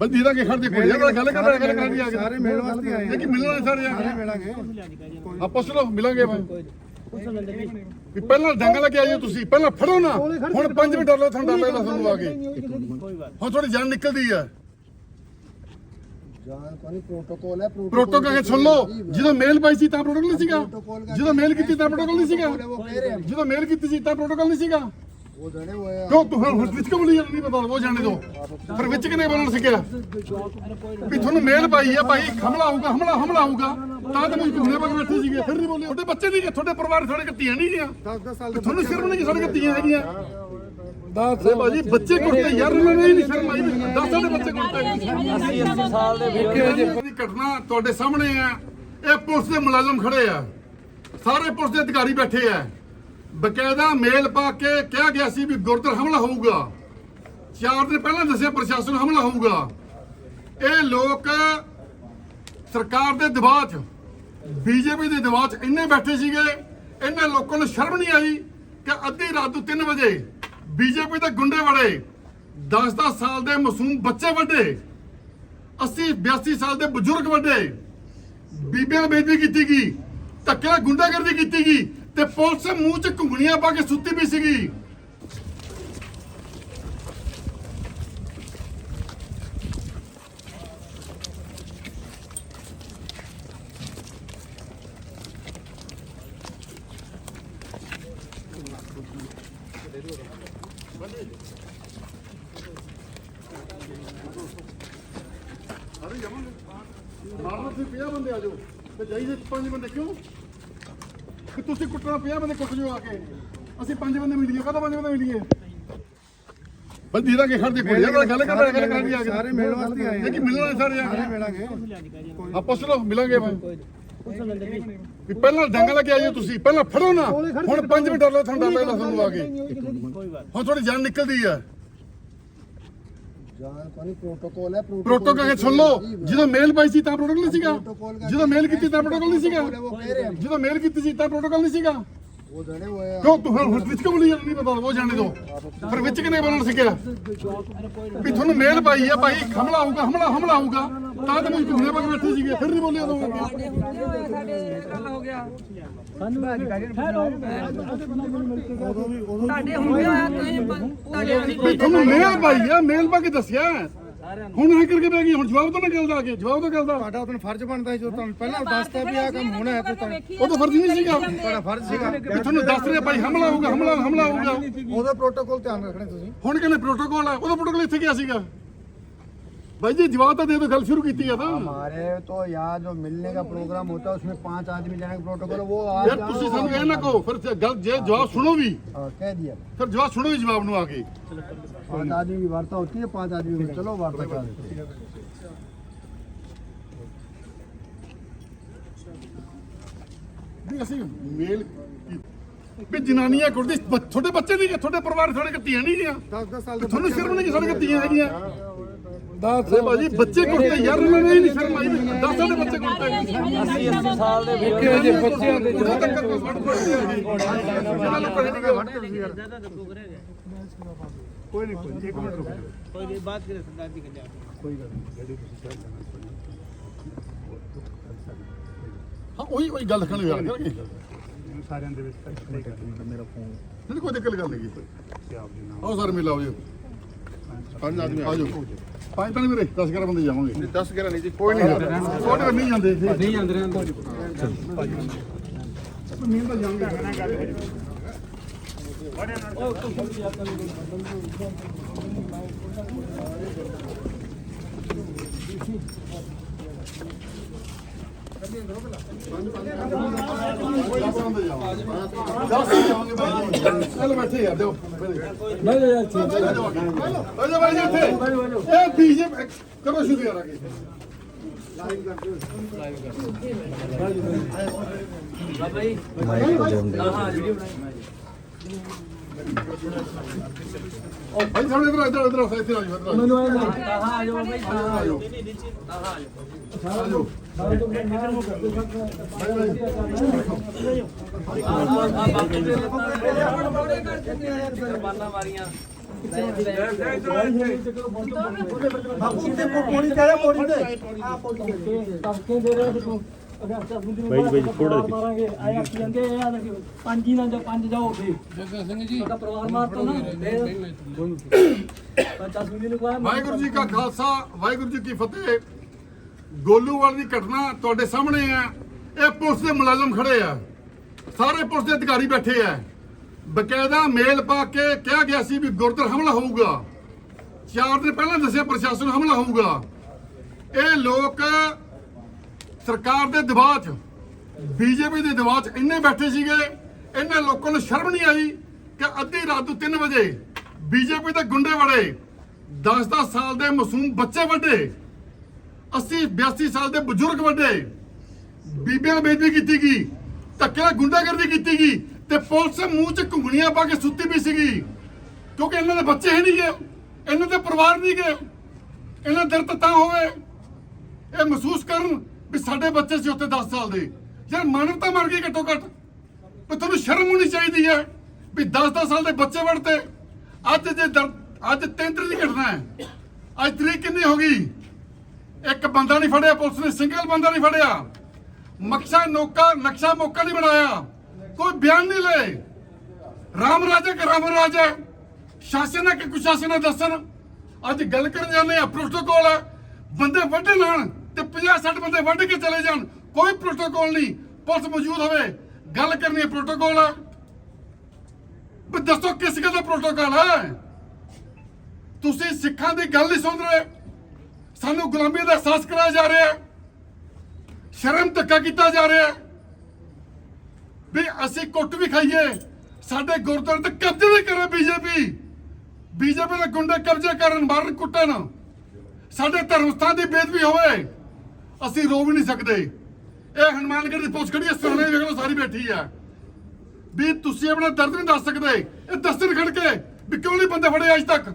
ਬਸ ਦੀਦਾ ਕੇ ਖੜ ਦੇ ਕੋਈ ਯਾਰ ਗੱਲ ਕਰਨੀ ਆ ਸਾਰੇ ਮਿਲਣ ਵਾਸਤੇ ਆਏ ਕਿ ਮਿਲਣਾ ਸਾਰੇ ਆ ਸਾਰੇ ਮਿਲਾਂਗੇ ਆ ਪੁੱਛ ਲਓ ਮਿਲਾਂਗੇ ਭਾਈ। ਵੀ ਪਹਿਲਾਂ ਡੰਗ ਲੈ ਕੇ ਆਇਓ ਤੁਸੀਂ ਪਹਿਲਾਂ ਫੜੋ ਨਾ। ਹੁਣ 5 ਮਿੰਟ ਡਰ ਲਓ ਤੁਹਾਨੂੰ ਡਰ ਲੱਗਦਾ ਤੁਹਾਨੂੰ ਆ ਕੇ। ਹੁਣ ਤੁਹਾਡੀ ਜਾਨ ਨਿਕਲਦੀ ਆ। ਪ੍ਰੋਟੋਕੋਲ ਹੈ ਪ੍ਰੋਟੋਕੋਲ ਕਹਿੰਦੇ ਸੁਣ ਲਓ। ਜਦੋਂ ਮੇਲ ਪਾਈ ਸੀ ਤਾਂ ਪ੍ਰੋਟੋਕੋਲ ਨਹੀਂ ਸੀਗਾ। ਜਦੋਂ ਮੇਲ ਕੀਤੀ ਤਾਂ ਪ੍ਰੋਟੋਕੋਲ ਨਹੀਂ ਸੀਗਾ। ਜਦੋਂ ਮੇਲ ਕੀਤੀ ਸੀ ਤਾਂ ਪ੍ਰੋਟੋਕੋਲ ਨਹੀਂ ਸੀਗਾ। ਉਹ ਹੋਏ ਕਿਉਂ ਤੂੰ ਹੁਣ ਵਿੱਚ ਕਿਉਂ ਬੋਲੀ ਜਾਂਦੀ? ਪਤਾ ਉਹ ਜਾਣੇ ਦੋ ਫਿਰ ਵਿੱਚ ਕਿਨੇ ਬੋਲਣ ਸਿੱਖਿਆ? ਵੀ ਤੁਹਾਨੂੰ ਮੇਲ ਪਾਈ ਆ ਭਾਈ ਹਮਲਾ ਹੋਊਗਾ ਹਮਲਾ ਹਮਲਾ ਹੋਊਗਾ। ਤਾਂ ਤਾਂ ਤੁਸੀਂ ਘੁੰਮਣੇ ਪਾ ਬੈਠੇ ਸੀਗੇ ਫਿਰ ਨਹੀਂ ਬੋਲੇ ਤੁਹਾਡੇ ਬੱਚੇ ਨਹੀਂ ਤੁਹਾਡੇ ਪਰਿਵਾਰ ਤੁਹਾਡੇ ਕੱਤੀਆਂ ਨਹੀਂ ਗਿਆ 10 10 ਸਾਲ ਦੇ ਤੁਹਾਨੂੰ ਸ਼ਰਮ ਨਹੀਂ ਕਿ ਸਾਡੇ ਕੱਤੀਆਂ ਹੈਗੀਆਂ? ਦੱਸ ਭਾਜੀ ਬੱਚੇ ਕੁੱਟਦੇ ਯਾਰ ਉਹਨਾਂ ਨੇ ਨਹੀਂ ਸ਼ਰਮ ਆਈ 10 ਸਾਲ ਦੇ ਬੱਚੇ ਕੁੱਟਦੇ 80 ਸਾਲ ਦੇ ਇਹ ਘਟਨਾ ਤੁਹਾਡੇ ਸਾਹਮਣੇ ਆ। ਇਹ ਪੁਲਿਸ ਦੇ ਮੁਲਾਜ਼ਮ ਖੜੇ ਆ। ਸਾਰੇ ਪੁਲਿਸ ਦੇ ਅਧਿਕਾਰੀ ਬੈਠੇ ਆ। ਬਕਾਇਦਾ ਮੇਲ ਪਾ ਕੇ ਕਿਹਾ ਗਿਆ ਸੀ ਵੀ ਗੁਰਦਰ ਹਮਲਾ ਹੋਊਗਾ। ਚਾਰ ਦਿਨ ਪਹਿਲਾਂ ਦੱਸਿਆ ਪ੍ਰਸ਼ਾਸਨ ਹਮਲਾ ਹੋਊਗਾ। ਇਹ ਲੋਕ ਸਰਕਾਰ ਦੇ ਦਬਾਅ 'ਚ, ਬੀਜੇਪੀ ਦੇ ਦਬਾਅ 'ਚ ਇੰਨੇ ਬੈਠੇ ਸੀਗੇ ਇਹਨਾਂ ਲੋਕਾਂ ਨੂੰ ਸ਼ਰਮ ਨਹੀਂ ਆਈ ਕਿ ਅੱਧੀ ਰਾਤ ਨੂੰ 3 ਵਜੇ ਬੀਜੇਪੀ ਦੇ ਗੁੰਡੇ ਵੜੇ 10-10 ਸਾਲ ਦੇ ਮਾਸੂਮ ਬੱਚੇ ਵੱਡੇ 80 82 ਸਾਲ ਦੇ ਬਜ਼ੁਰਗ ਵੱਡੇ, ਬੀਬੀਆਂ ਬੇਦਬੀ ਕੀਤੀ ਗਈ ਧੱਕੇ ਗੁੰਡਾਗਰਦੀ ਕੀਤੀ ਗਈ ਤੇ ਪੁਲਿਸ ਮੂੰਹ 'ਚ ਘੁੰਗਣੀਆਂ ਪਾ ਕੇ ਸੁੱਤੀ ਵੀ ਸੀਗੀ। ਅਰੇ ਜਮਾਂਗੇ ਮਾਰਨਾ ਸੀ 50 ਬੰਦੇ ਆ ਜਾਓ। ਤੇ ਜਾਈਦੇ ਪੰਜ ਬੰਦੇ ਕਿਉਂ? ਕਿ ਤੁਸੀਂ ਕੁੱਟਣਾ 50 ਬੰਦੇ ਕੁੱਟ ਜਾਓ ਆ ਕੇ। ਅਸੀਂ ਪੰਜ ਬੰਦੇ ਮਿਲੀਏ ਕਦੋਂ ਪੰਜ ਬੰਦੇ ਮਿਲੀਏ? ਬਸ ਦੀਦਾ ਕੇ ਖੜ ਦੇ ਕੋਈ ਯਾਰ ਗੱਲ ਕਰਦਾ ਗੱਲ ਕਰਨੀ ਆ ਸਾਰੇ ਮਿਲਣ ਵਾਸਤੇ ਆਏ ਇਹ ਕਿ ਮਿਲਣਾ ਸਾਰੇ ਆ ਸਾਰੇ ਮਿਲਾਂਗੇ। ਆ ਪੁੱਛ ਲਓ ਮਿਲਾਂਗੇ ਭਾਈ ਵੀ ਪਹਿਲਾਂ ਡੰਗ ਲੈ ਕੇ ਆਇਓ ਤੁਸੀਂ ਪਹਿਲਾਂ ਫੜੋ ਨਾ। ਹੁਣ 5 ਮਿੰਟ ਡਰ ਲਓ ਤੁਹਾਨੂੰ ਡਰ ਲੱਗਦਾ ਤੁਹਾਨੂੰ ਆ ਕੇ। ਹੁਣ ਤੁਹਾਡੀ ਜਾਨ ਨਿਕਲਦੀ ਆ। ਪ੍ਰੋਟੋਕੋਲ ਹੈ ਪ੍ਰੋਟੋਕੋਲ ਸੁਣ ਲਓ। ਜਦੋਂ ਮੇਲ ਪਾਈ ਸੀ ਤਾਂ ਪ੍ਰੋਟੋਕੋਲ ਨਹੀਂ ਸੀਗਾ। ਜਦੋਂ ਮੇਲ ਕੀਤੀ ਤਾਂ ਪ੍ਰੋਟੋਕੋਲ ਨਹੀਂ ਸੀਗਾ। ਜਦੋਂ ਮੇਲ ਕੀਤੀ ਸੀ ਤਾਂ ਪ੍ਰੋਟੋਕੋਲ ਨਹੀਂ ਸੀਗਾ। ਉਹ ਜਣੇ ਹੋਏ ਆ ਕਿਉਂ ਤੂੰ ਹੁਣ ਵਿੱਚ ਕਿਉਂ ਬੋਲੀ ਜਾਂਦੀ? ਨਹੀਂ ਪਤਾ ਉਹ ਜਾਣੇ ਦੋ ਫਿਰ ਵਿੱਚ ਕਿਨੇ ਬੋਲਣ ਸਿੱਖਿਆ? ਵੀ ਤੁਹਾਨੂੰ ਮੇਲ ਪਾਈ ਆ ਭਾਈ ਹਮਲਾ ਹੋਊਗਾ ਹਮਲਾ ਹਮਲਾ ਹੋਊਗਾ। ਤਾਂ ਤਾਂ ਤੁਸੀਂ ਘੁੰਮਣੇ ਪਾ ਕੇ ਬੈਠੇ ਸੀਗੇ ਫਿਰ ਨਹੀਂ ਬੋਲੇ ਉਦੋਂ ਸਾਡੇ ਹੁੰਦੇ ਹੋਏ ਸਾਡੇ ਗੱਲ ਹੋ ਗਿਆ ਸਾਡੇ ਹੁੰਦੇ ਹੋਇਆ ਤੁਸੀਂ ਤੁਹਾਡੇ ਵੀ ਤੁਹਾਨੂੰ ਮੇਲ ਪਾਈ ਆ ਮੇਲ ਪਾ ਕੇ ਦੱਸਿਆ। ਹੁਣ ਇਹ ਕਰਕੇ ਬੈ ਗਈ ਹੁਣ ਜਵਾਬ ਤਾਂ ਨਾ ਗੱਲ ਦਾ ਆ ਕੇ ਜਵਾਬ ਤਾਂ ਗੱਲ ਦਾ ਤੁਹਾਡਾ ਉਦੋਂ ਫਰਜ਼ ਬਣਦਾ ਸੀ ਜੋ ਤੁਹਾਨੂੰ ਪਹਿਲਾਂ ਦੱਸਦਾ ਵੀ ਆ ਕੰਮ ਹੋਣਾ ਹੈ ਤੇ ਤੁਹਾਨੂੰ ਉਹ ਤਾਂ ਫਰਜ਼ ਨਹੀਂ ਸੀਗਾ ਤੁਹਾਡਾ ਫਰਜ਼ ਸੀਗਾ ਵੀ ਤੁਹਾਨੂੰ ਦੱਸ ਰਿਹਾ ਭਾਈ ਹਮਲਾ ਹੋਊਗਾ ਹਮਲਾ ਹਮਲਾ ਹੋਊਗਾ ਉਹਦਾ ਪ੍ਰੋਟੋਕੋਲ ਧਿਆਨ ਰੱਖਣਾ ਤੁਸੀਂ ਹੁਣ ਕਹਿੰਦੇ ਪ੍ਰੋਟੋਕੋਲ ਆ ਉਹਦਾ ਪ੍ਰੋਟੋਕੋਲ ਇੱਥੇ ਗਿਆ ਸੀਗਾ ਭਾਈ ਜੀ ਜਵਾਬ ਤਾਂ ਦੇ ਦਿਓ ਗੱਲ ਸ਼ੁਰੂ ਕੀਤੀ ਆ ਤਾਂ हमारे तो यहाँ जो मिलने का प्रोग्राम होता है उसमें पांच आदमी जाने का प्रोटोकॉल वो आज ਯਾਰ ਤੁਸੀਂ ਸਾਨੂੰ ਇਹ ਨਾ ਕਹੋ ਫਿਰ ਤੇ ਗੱਲ ਜੇ ਜਵਾਬ ਸੁਣੋ ਵੀ हाँ, कह दिया ਫਿਰ ਜਵਾਬ ਸੁਣੋ ਵੀ ਜਵਾਬ ਨੂੰ ਆ ਕੇ पांच आदमी की वार्ता होती है पांच आदमी की चलो वार्ता कर देते हैं। ਵੀ ਅਸੀਂ ਮੇਲ ਵੀ ਜਨਾਨੀਆਂ ਕੁੜਦੀ ਤੁਹਾਡੇ ਬੱਚੇ ਨਹੀਂ ਗਏ ਤੁਹਾਡੇ ਪਰਿਵਾਰ ਤੁਹਾਡੇ ਕੱਤੀਆਂ ਨਹੀਂ ਗਿਆ दस दस साल ਤੁਹਾਨੂੰ ਸ਼ਰਮ ਨਹੀਂ ਕਿ ਸਾਡੇ ਕੱਤੀਆਂ ਹੈਗੀਆਂ ਦੱਸ। ਭਾਜੀ ਬੱਚੇ ਕੁੱਟਦੇ ਯਾਰ ਉਹਨਾਂ ਨੇ ਨਹੀਂ ਸ਼ਰਮ ਆਈ। 10 ਸਾਲ ਦੇ ਬੱਚੇ ਕੁੱਟਦੇ 80 80 ਸਾਲ ਦੇ ਜੇ ਬੱਚਿਆਂ ਦੇ ਜਦੋਂ ਤੱਕ ਵੱਢ ਪੜਦੇ ਆ ਜੀ ਇਹਨਾਂ ਲੋਕਾਂ ਨੇ ਨਹੀਂ ਵੱਢ ਤੁਸੀਂ ਯਾਰ। ਕੋਈ ਨਹੀਂ ਕੋਈ ਇੱਕ ਮਿੰਟ ਰੁਕੋ ਕੋਈ ਬਾਤ ਕਰੇ ਸਰਦਾਰ ਜੀ ਕੇ ਹਾਂ ਉਹੀ ਉਹੀ ਗੱਲ ਕਰਨ ਯਾਰ ਸਾਰਿਆਂ ਦੇ ਵਿੱਚ ਮੇਰਾ ਫੋਨ ਨਹੀਂ ਕੋਈ ਦਿੱਕਤ ਗੱਲ ਨਹੀਂ। ਆਓ ਸਰ ਮਿਲਾਓ ਜੀ। ਪੰਜ ਆਦਮੀ ਆ ਜਾਓ ਪੰਜ ਤਾਂ ਨਹੀਂ ਵੀਰੇ 10 11 ਬੰਦੇ ਜਾਵਾਂਗੇ। 10 11 ਨਹੀਂ ਜੀ ਕੋਈ ਨਹੀਂ ਕੋਈ ਨਹੀਂ। ਜਾਂਦੇ ਨਹੀਂ ਜਾਂਦੇ। ਰਹਿੰਦੇ ਨਹੀਂ ਤਾਂ ਜਾਵਾਂਗੇ ਚਲ ਬੈਠੇ ਯਾਰ ਦਿਓ ਨਹੀਂ ਯਾਰ ਠੀਕ ਹੈ ਅਜਾ ਬਾਈ ਜੀ ਇੱਥੇ ਇਹ ਬੀਜੇਪੀ ਕਰੋ ਸ਼ੁਰੂ ਯਾਰ ਅੱਗੇ ਉਹ ਭਾਈ ਸਾਹਮਣੇ ਇਧਰ ਇਧਰ ਇਧਰ ਇੱਥੇ ਆ ਜਾਓ ਮੈਨੂੰ ਕਹਾਂ ਆ ਜਾਓ ਬਈ। ਆ ਜਾਓ। ਆ ਜਾਓ। ਕੁਰਬਾਨਾ ਮਾਰੀਆਂ ਬਾਪੂ ਦੇ ਪੋਣੀ ਕਰੇ ਪੋਣੀ ਦੇ ਬਾਈ ਬਾਈ ਥੋੜਾ ਮਾਰਾਂਗੇ ਆਇਆ ਕੀ ਕਹਿੰਦੇ ਆ ਨਾ ਕਿ ਪੰਜ ਹੀ ਨਾ ਜਾਂ ਪੰਜ ਜਾਓਗੇ ਜੱਗਾ ਸਿੰਘ ਜੀ। ਤੁਹਾਡਾ ਪਰਿਵਾਰ ਮਾਰਤਾ ਨਾ ਬੱਚਾ ਸਿੰਘ ਜੀ ਨੂੰ ਕਹਾਂ ਵਾਹਿਗੁਰੂ ਜੀ ਕਾ ਖਾਲਸਾ ਵਾਹਿਗੁਰੂ ਜੀ ਕੀ ਫਤਿਹ। ਗੋਲੂਵਾਲ ਦੀ ਘਟਨਾ ਤੁਹਾਡੇ ਸਾਹਮਣੇ ਆ। ਇਹ ਪੁਲਿਸ ਦੇ ਮੁਲਾਜ਼ਮ ਖੜੇ ਆ। ਸਾਰੇ ਪੁਲਿਸ ਦੇ ਅਧਿਕਾਰੀ ਬੈਠੇ ਆ। ਬਕਾਇਦਾ ਮੇਲ ਪਾ ਕੇ ਕਿਹਾ ਗਿਆ ਸੀ ਵੀ ਗੁਰਦਰ ਹਮਲਾ ਹੋਊਗਾ। ਚਾਰ ਦਿਨ ਪਹਿਲਾਂ ਦੱਸਿਆ ਪ੍ਰਸ਼ਾਸਨ ਨੂੰ ਹਮਲਾ ਹੋਊਗਾ। ਇਹ ਲੋਕ ਸਰਕਾਰ ਦੇ ਦਬਾਅ 'ਚ, ਬੀਜੇਪੀ ਦੇ ਦਬਾਅ 'ਚ ਇੰਨੇ ਬੈਠੇ ਸੀਗੇ ਇਹਨਾਂ ਲੋਕਾਂ ਨੂੰ ਸ਼ਰਮ ਨਹੀਂ ਆਈ ਕਿ ਅੱਧੀ ਰਾਤ ਨੂੰ 3 ਵਜੇ ਬੀਜੇਪੀ ਦੇ ਗੁੰਡੇ ਵੜੇ 10-10 ਸਾਲ ਦੇ ਮਾਸੂਮ ਬੱਚੇ ਵੱਡੇ 80 82 ਸਾਲ ਦੇ ਬਜ਼ੁਰਗ ਵੱਡੇ, ਬੀਬੀਆਂ ਬੇਦਬੀ ਕੀਤੀ ਗਈ ਧੱਕੇ ਨਾਲ ਗੁੰਡਾਗਰਦੀ ਕੀਤੀ ਗਈ ਤੇ ਪੁਲਿਸ ਮੂੰਹ 'ਚ ਘੁੰਗਣੀਆਂ ਪਾ ਕੇ ਸੁੱਤੀ ਵੀ ਸੀਗੀ। ਕਿਉਂਕਿ ਇਹਨਾਂ ਦੇ ਬੱਚੇ ਹੀ ਨਹੀਂ ਗਏ ਇਹਨਾਂ ਦੇ ਪਰਿਵਾਰ ਨਹੀਂ ਗਏ ਇਹਨਾਂ ਦਰਦ ਤਾਂ ਹੋਵੇ, ਇਹ ਮਹਿਸੂਸ ਕਰਨ ਵੀ ਸਾਡੇ ਬੱਚੇ ਸੀ ਉੱਥੇ 10 ਸਾਲ ਦੇ। ਯਾਰ ਮਾਨਵਤਾ ਮਰ ਗਈ ਘੱਟੋ ਘੱਟ। ਵੀ ਤੁਹਾਨੂੰ ਸ਼ਰਮ ਹੋਣੀ ਚਾਹੀਦੀ ਹੈ ਵੀ 10-10 ਸਾਲ ਦੇ ਬੱਚੇ ਵੜਤੇ। ਅੱਜ ਜੇ ਦਰ- ਅੱਜ ਤਿੰਨ ਤਰੀਕ ਦੀ ਘਟਨਾ ਹੈ। ਅੱਜ ਤਰੀਕ ਕਿੰਨੀ ਹੋ ਗਈ? ਇੱਕ ਬੰਦਾ ਨਹੀਂ ਫੜਿਆ, ਪੁਲਿਸ ਨੇ ਸਿੰਗਲ ਬੰਦਾ ਨਹੀਂ ਫੜਿਆ। ਮਕਸਾ ਨੋਕਾ ਨਕਸ਼ਾ ਮੌਕਾ ਨਹੀਂ ਬਣਾਇਆ। ਕੋਈ ਬਿਆਨ ਨਹੀਂ ਲਏ। ਰਾਮ ਰਾਜਾ ਕਿ ਰਾਮ ਰਾਜਾ ਸ਼ਾਸਨ ਹੈ ਕਿ ਕੁਸ਼ਾਸਨ ਹੈ? ਦੱਸਣ। ਅੱਜ ਗੱਲ ਕਰਨ ਜਾਂਦੇ ਆ ਪ੍ਰੋਟੋਕੋਲ ਹੈ। ਬੰਦੇ ਵੱਢੇ ਲਾਣ ਤੇ 50 60 ਬੰਦੇ ਵੱਢ ਕੇ ਚਲੇ ਜਾਣ, ਕੋਈ ਪ੍ਰੋਟੋਕੋਲ ਨਹੀਂ, ਪੁਲਿਸ ਮੌਜੂਦ ਹੋਵੇ, ਗੱਲ ਕਰਨੀ ਹੈ ਪ੍ਰੋਟੋਕੋਲ ਵੀ ਦੱਸੋ ਕਿਸ ਗੱਲ ਦਾ ਪ੍ਰੋਟੋਕੋਲ ਹੈ ਤੁਸੀਂ ਸਿੱਖਾਂ ਦੀ ਗੱਲ ਨਹੀਂ ਸੁਣ ਰਹੇ, ਸਾਨੂੰ ਗੁਲਾਮੀ ਦਾ ਅਹਿਸਾਸ ਕਰਾਇਆ ਜਾ ਰਿਹਾ ਹੈ, ਸ਼ਰਮ ਧੱਕਾ ਕੀਤਾ ਜਾ ਰਿਹਾ ਹੈ। ਵੀ ਅਸੀਂ ਕੁੱਟ ਵੀ ਖਾਈਏ, ਸਾਡੇ ਗੁਰਦੁਆਰੇ ਤੇ ਕਬਜ਼ੇ ਵੀ ਕਰੇ ਬੀਜੇਪੀ। ਬੀਜੇਪੀ ਦੇ ਗੁੰਡੇ ਕਬਜ਼ੇ ਕਰਨ, ਮਾਰਨ ਕੁੱਟਣ। ਸਾਡੇ ਧਰਮ ਸਥਾਨ ਦੀ ਬੇਦਬੀ ਹੋਵੇ ਅਸੀਂ ਰੋ ਵੀ ਨਹੀਂ ਸਕਦੇ। ਇਹ ਹਨੂਮਾਨਗੜ੍ਹ ਦੀ ਪੁਲਿਸ ਖੜੀ ਹੈ ਸੋਨੇ ਵੇਖ ਲਓ, ਸਾਰੀ ਬੈਠੀ ਹੈ। ਵੀ ਤੁਸੀਂ ਆਪਣਾ ਦਰਦ ਨਹੀਂ ਦੱਸ ਸਕਦੇ। ਇਹ ਦੱਸਣ ਖੜ ਕੇ ਵੀ ਕਿਉਂ ਨਹੀਂ ਬੰਦੇ ਫੜੇ ਅੱਜ ਤੱਕ।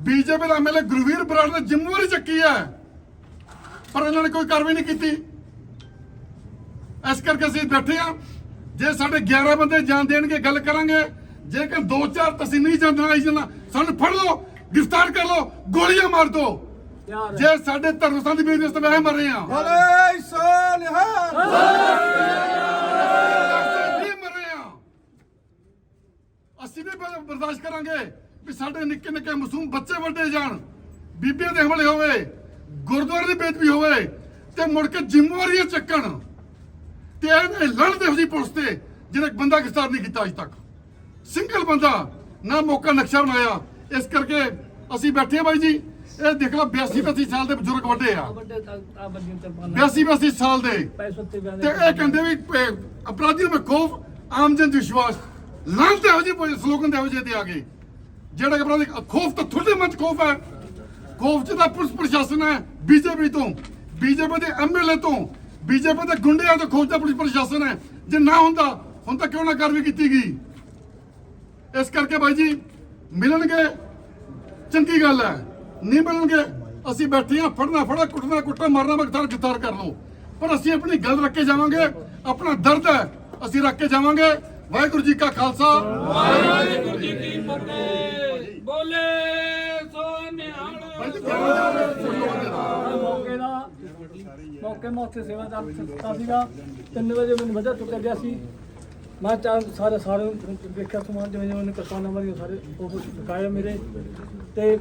ਬੀਜੇਪੀ ਦਾ ਐਮਐਲਏ ਗੁਰਵੀਰ ਬਰਾੜ ਨੇ ਜ਼ਿੰਮੇਵਾਰੀ ਚੱਕੀ ਹੈ, ਪਰ ਇਹਨਾਂ ਨੇ ਕੋਈ ਕਾਰਵਾਈ ਨਹੀਂ ਕੀਤੀ। ਇਸ ਕਰਕੇ ਅਸੀਂ ਬੈਠੇ ਆ ਜੇ ਸਾਡੇ 11 ਬੰਦੇ ਜਾਣ ਦੇਣਗੇ, ਗੱਲ ਕਰਾਂਗੇ। ਜੇਕਰ ਦੋ ਚਾਰ ਤੁਸੀਂ ਨਹੀਂ ਜਾਂਦੇ ਆਈ ਸਾਨੂੰ ਫੜ ਲਓ, ਗ੍ਰਿਫਤਾਰ ਕਰ ਲਓ, ਗੋਲੀਆਂ ਮਾਰ ਦਿਓ। ਜੇ ਸਾਡੇ ਧਰਮਸਥਾਨ ਦੀ ਬੇਇੱਜ਼ਤੀ ਤੇ ਮਰ ਰਹੇ। ਆ ਬੋਲੇ ਆ ਅਸੀਂ ਬ- ਬਰਦਾਸ਼ਤ ਕਰਾਂਗੇ ਵੀ ਸਾਡੇ ਨਿੱਕੇ ਨਿੱਕੇ ਮਾਸੂਮ ਬੱਚੇ ਵੱਡੇ ਜਾਣ ਬੀਬੀਆਂ ਦੇ ਹਮਲੇ ਹੋਵੇ ਗੁਰਦੁਆਰੇ ਦੀ ਬੇਦਬੀ ਹੋਵੇ ਤੇ ਮੁੜ ਕੇ ਜ਼ਿੰਮੇਵਾਰੀਆਂ ਚੱਕਣ ਤੇ ਇਹ ਲੜਦੇ ਹੋ ਜੀ ਪੁਲਿਸ ਤੇ ਜਿਹੜਾ ਬੰਦਾ ਗ੍ਰਿਫਤਾਰ ਨਹੀਂ ਕੀਤਾ ਅਜੇ ਤੱਕ। ਸਿੰਗਲ ਬੰਦਾ ਨਾ ਮੌਕਾ ਨਕਸ਼ਾ ਬਣਾਇਆ। ਇਸ ਕਰਕੇ ਅਸੀਂ ਬੈਠੇ ਆ ਬਾਈ ਜੀ। ਇਹ ਦੇਖ ਲਓ 82 82 ਸਾਲ ਦੇ ਬਜ਼ੁਰਗ ਵੱਡੇ ਆ। ਵੱਡੇ ਆ ਬੰਦੀਆਂ ਤੇ ਪਾਣਾ 82 82 ਸਾਲ ਦੇ। ਤੇ ਇਹ ਕਹਿੰਦੇ ਵੀ ਅਹ, ਅਪਰਾਧੀਆਂ ਵਿੱਚ ਖੋਫ ਆਮ ਜਨ ਵਿਸ਼ਵਾਸ। ਲਾਂਤੇ ਹੋ ਜੀ ਕੋਈ ਸਲੋਗਨ ਦੇ ਹੋ ਜੇ ਤੇ ਆ ਗਏ। ਜਿਹੜਾ ਕਿ ਅਪਰਾਧੀ ਖੋਫ ਤਾਂ ਤੁਹਾਡੇ ਮਨ ਖੋਫ ਹੈ। ਖੋਫ ਤਾਂ ਪੁਲਿਸ ਪ੍ਰਸ਼ਾਸਨ ਹੈ ਬੀਜੇਪੀ ਤੋਂ। ਬੀਜੇਪੀ ਦੇ ਐਮਐਲਏ ਤੋਂ। ਬੀਜੇਪੀ ਦੇ ਗੁੰਡਿਆਂ ਤੋਂ ਖੋਫ ਦਾ ਪੁਲਿਸ ਪ੍ਰਸ਼ਾਸਨ ਹੈ। ਜੇ ਨਾ ਹੁੰਦਾ ਹੁਣ ਤਾਂ ਕਿਉਂ ਨਾ ਕਾਰਵਾਈ ਕੀਤੀ ਗਈ? ਇਸ ਕਰਕੇ ਬਾਈ ਜੀ ਮਿਲਣਗੇ। ਚੰਗੀ ਗੱਲ ਹੈ। ਨਹੀਂ ਮਿਲਣਗੇ ਅਸੀਂ ਬੈਠੇ ਹਾਂ ਫੜਨਾ ਫੜਾ ਕੁੱਟਣਾ ਕੁੱਟਣਾ ਮਾਰਨਾ ਮਗਤਾਰ ਗਿਤਾਰ ਕਰ ਲਓ। ਪਰ ਅਸੀਂ ਆਪਣੀ ਗੱਲ ਰੱਖ ਕੇ ਜਾਵਾਂਗੇ। ਆਪਣਾ ਦਰਦ ਹੈ ਅਸੀਂ ਰੱਖ ਕੇ ਜਾਵਾਂਗੇ। ਵਾਹਿਗੁਰੂ ਜੀ ਕਾ ਖਾਲਸਾ। ਬੋਲੇ ਸੋ ਨਿਹਾਲ ਬਾਈ ਜੀ, ਕਿਹੜਾ ਜਾ ਰਿਹਾ ਹੈ? ਮੌਕੇ ਦਾ ਮੌਕੇ ਮੈਂ ਉੱਥੇ ਸੇਵਾਦਾਰ ਦਿੱਤਾ ਸੀਗਾ। 3 ਵਜੇ ਮੈਨੂੰ ਵਜਾ ਚੁੱਕਿਆ ਗਿਆ ਸੀ। ਮੈਂ ਚਾਹ ਸਾਰੇ ਸਾਰੇ ਨੂੰ ਦੇਖਿਆ ਸਮਾਨ ਜਿਵੇਂ ਜਿਵੇਂ ਉਹਨੇ ਕਿਸਾਨਾਂ ਵਾਲੀ ਸਾਰੇ ਉਹ ਦਿਖਾਇਆ ਮੇਰੇ। ਤੇ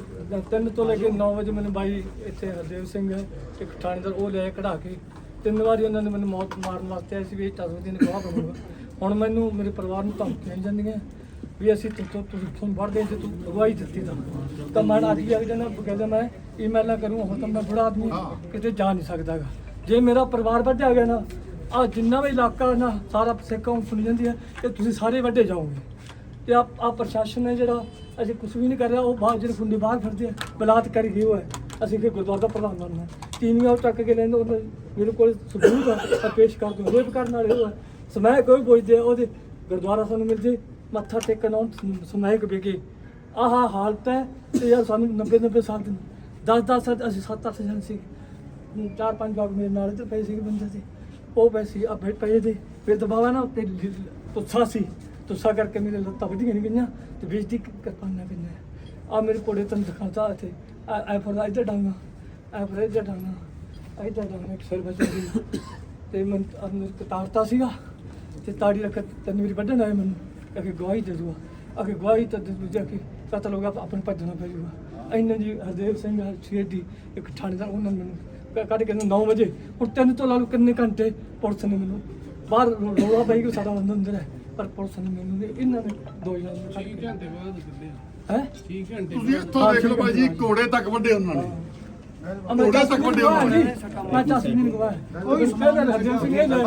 3 ਤੋਂ ਲੈ ਕੇ 9 ਵਜੇ ਮੈਨੂੰ ਬਾਈ ਇੱਥੇ ਹਰਦੇਵ ਸਿੰਘ ਇੱਕ ਥਾਣੇਦਾਰ ਉਹ ਲਿਆਏ ਕਢਾ ਕੇ ਤਿੰਨ ਵਾਰੀ ਉਹਨਾਂ ਨੇ ਮੈਨੂੰ ਮੌਤ ਮਾਰਨ ਵਾਸਤੇ ਆਏ ਸੀ ਵੀ ਇਹ ਚਸਮਦੀ ਨੇ ਗਵਾਹ ਬਣੂਗਾ ਹੁਣ ਮੈਨੂੰ ਮੇਰੇ ਪਰਿਵਾਰ ਨੂੰ ਧਮਕੀਆਂ ਜਾਂਦੀਆਂ ਵੀ ਅਸੀਂ ਤੂੰ ਤੂੰ ਤੁਸੀਂ ਤੁਹਾਨੂੰ ਵੜਦੇ ਜੇ ਤੂੰ ਅਗਵਾਈ ਦਿੱਤੀ ਤਾਂ। ਤਾਂ ਮੈਂ ਅੱਜ ਵੀ ਆ ਜਾਣਾ ਕਹਿੰਦਾ ਮੈਂ ਈਮੇਲਾਂ ਕਰੂੰ ਹੁਣ ਤਾਂ ਮੈਂ ਬੁੜਾ ਆਦਮੀ ਕਿਤੇ ਜਾ ਨਹੀਂ ਸਕਦਾਗਾ। ਜੇ ਮੇਰਾ ਪਰਿਵਾਰ ਵੱਢਿਆ ਗਿਆ ਨਾ ਆ ਜਿੰਨਾ ਵੀ ਇਲਾਕਾ ਨਾ, ਸਾਰਾ ਸਿੱਖਾਂ ਨੂੰ ਸੁਣੀ ਜਾਂਦੀ ਹੈ ਕਿ ਤੁਸੀਂ ਸਾਰੇ ਵੱਢੇ ਜਾਓਗੇ। ਤੇ ਆ ਆ ਪ੍ਰਸ਼ਾਸਨ ਹੈ ਜਿਹੜਾ, ਅਸੀਂ ਕੁਝ ਵੀ ਨਹੀਂ ਕਰ ਰਿਹਾ, ਉਹ ਬਾਹਰ ਜਿਹੜੇ ਗੁੰਡੇ ਬਾਹਰ ਫਿਰਦੇ ਆ ਬਲਾਤਕਾਰੀ ਹੀ ਹੋਇਆ ਅਸੀਂ ਕਿ ਗੁਰਦੁਆਰਾ ਦਾ ਪ੍ਰਧਾਨ ਬਣਨਾ ਤੀਵੀਆਂ ਉਹ ਚੱਕ ਕੇ ਲੈਂਦੇ ਉਹਨਾਂ ਮੇਰੇ ਕੋਲ ਸਬੂਤ ਆ ਪੇਸ਼ ਕਰ ਦੋ ਰੇਪ ਕਰਨ ਵਾਲੇ ਉਹ ਸਮੈ ਕੋਈ ਪੁੱਛਦੇ ਉਹਦੇ ਗੁਰਦੁਆਰਾ ਸਾਨੂੰ ਮਿਲ ਜੇ, ਮੱਥਾ ਟੇਕਣ ਆਉਣ, ਸਮੈ ਕੇ ਬੇਗੇ ਆਹ ਹਾਲਤ ਹੈ, ਤੇ ਯਾਰ ਸਾਨੂੰ 90 90 ਸਾਲ ਦੇ 10 10 ਅਸੀਂ 7 8 ਜਣ ਸੀ। ਚਾਰ ਪੰਜ ਬਾਗ ਮੇਰੇ ਨਾਲ ਤੇ ਪਏ ਸੀ ਬੰਦੇ ਸੀ ਉਹ ਪੈਸੇ ਆ ਬੈਠ ਪਏ ਦੇ, ਫਿਰ ਦਬਾਵਾ ਨਾ ਉੱਤੇ ਤੁੱਸਾ ਸੀ। ਤੁੱਸਾ ਕਰਕੇ ਮੇਰੇ ਲੱਤਾਂ ਵੱਢੀਆਂ ਨਹੀਂ ਗਈਆਂ ਤੇ ਬੇਇੱਜ਼ਤੀ ਕਰਪਾਨਾ ਪਈਆਂ। ਆ ਮੇਰੇ ਕੋੜੇ ਤੈਨੂੰ ਦਿਖਾਉਂਦਾ ਇੱਥੇ। ਐ ਫਰਦਾ ਇੱਧਰ ਡਾਂਗਾ ਐ ਫਰ ਇੱਧਰ ਡਾਂਗਾ ਇੱਧਰ ਡਾਂਗਾ, ਇੱਕ ਸਿਰ ਬਚਾ ਗਈ ਤੇ ਮੈਂ ਅੰਦਰ ਕਤਾਰਤਾ ਸੀਗਾ ਤੇ ਤਾੜੀ ਰੱਖ ਤੈਨੂੰ ਮੇਰੀ ਵੱਢਣ ਆਏ ਮੈਨੂੰ। ਅਗੇ ਗਵਾਹੀ ਦੇ ਦੂਆ ਅਗੇ ਗਵਾਹੀ ਤਾਂ ਦੇ ਦੂਜਾ ਕਿ ਕਤਲ ਹੋ ਗਿਆ ਆਪਣ ਭੱਜਣਾ ਪੈ ਜੂਗਾ ਇੰਨਾ ਜੀ ਹਰਦੇਵ ਸਿੰਘ ਸ਼ੇਰ ਦੀ ਇੱਕ ਥਾਣੇਦਾਰ, ਉਹਨਾਂ ਨੇ ਮੈਨੂੰ ਕੱਢ ਕੇ 9 ਵਜੇ। ਹੁਣ ਤਿੰਨ ਤੋਂ ਲਾ ਲਓ ਕਿੰਨੇ ਘੰਟੇ ਪੁਲਿਸ ਨੇ ਮੈਨੂੰ ਬਾਹਰ ਰੌਲਾ ਪਈ ਕਿ ਸਾਡਾ ਅੰਦਰ ਅੰਦਰ ਹੈ ਪਰ ਪੁਲਿਸ ਨੇ ਮੈਨੂੰ ਨਹੀਂ ਇਹਨਾਂ ਨੇ ਦੋ ਜਣਾਂ ਨੂੰ ਕੱਢ ਕੇ ਘੰਟੇ ਬਾਅਦ ਨਿਕਲਿਆ ਹੈ? 6 ਘੰਟੇ ਤੁਸੀਂ ਇੱਥੋਂ ਦੇਖ ਲਓ ਭਾਈ ਜੀ ਘੋੜੇ ਤੱਕ ਵੱਡੇ ਉਹਨਾਂ ਨੇ। ਘੋੜੇ ਤੱਕ ਵੱਡੇ ਉਹਨਾਂ ਨੇ। ਮੈਂ ਚਾਸੀ ਨਹੀਂ ਗਵਾਇਆ। ਕੋਈ ਸੁਣਿਆ ਹਰਦੇਵ ਸਿੰਘ ਇਹ ਲੈ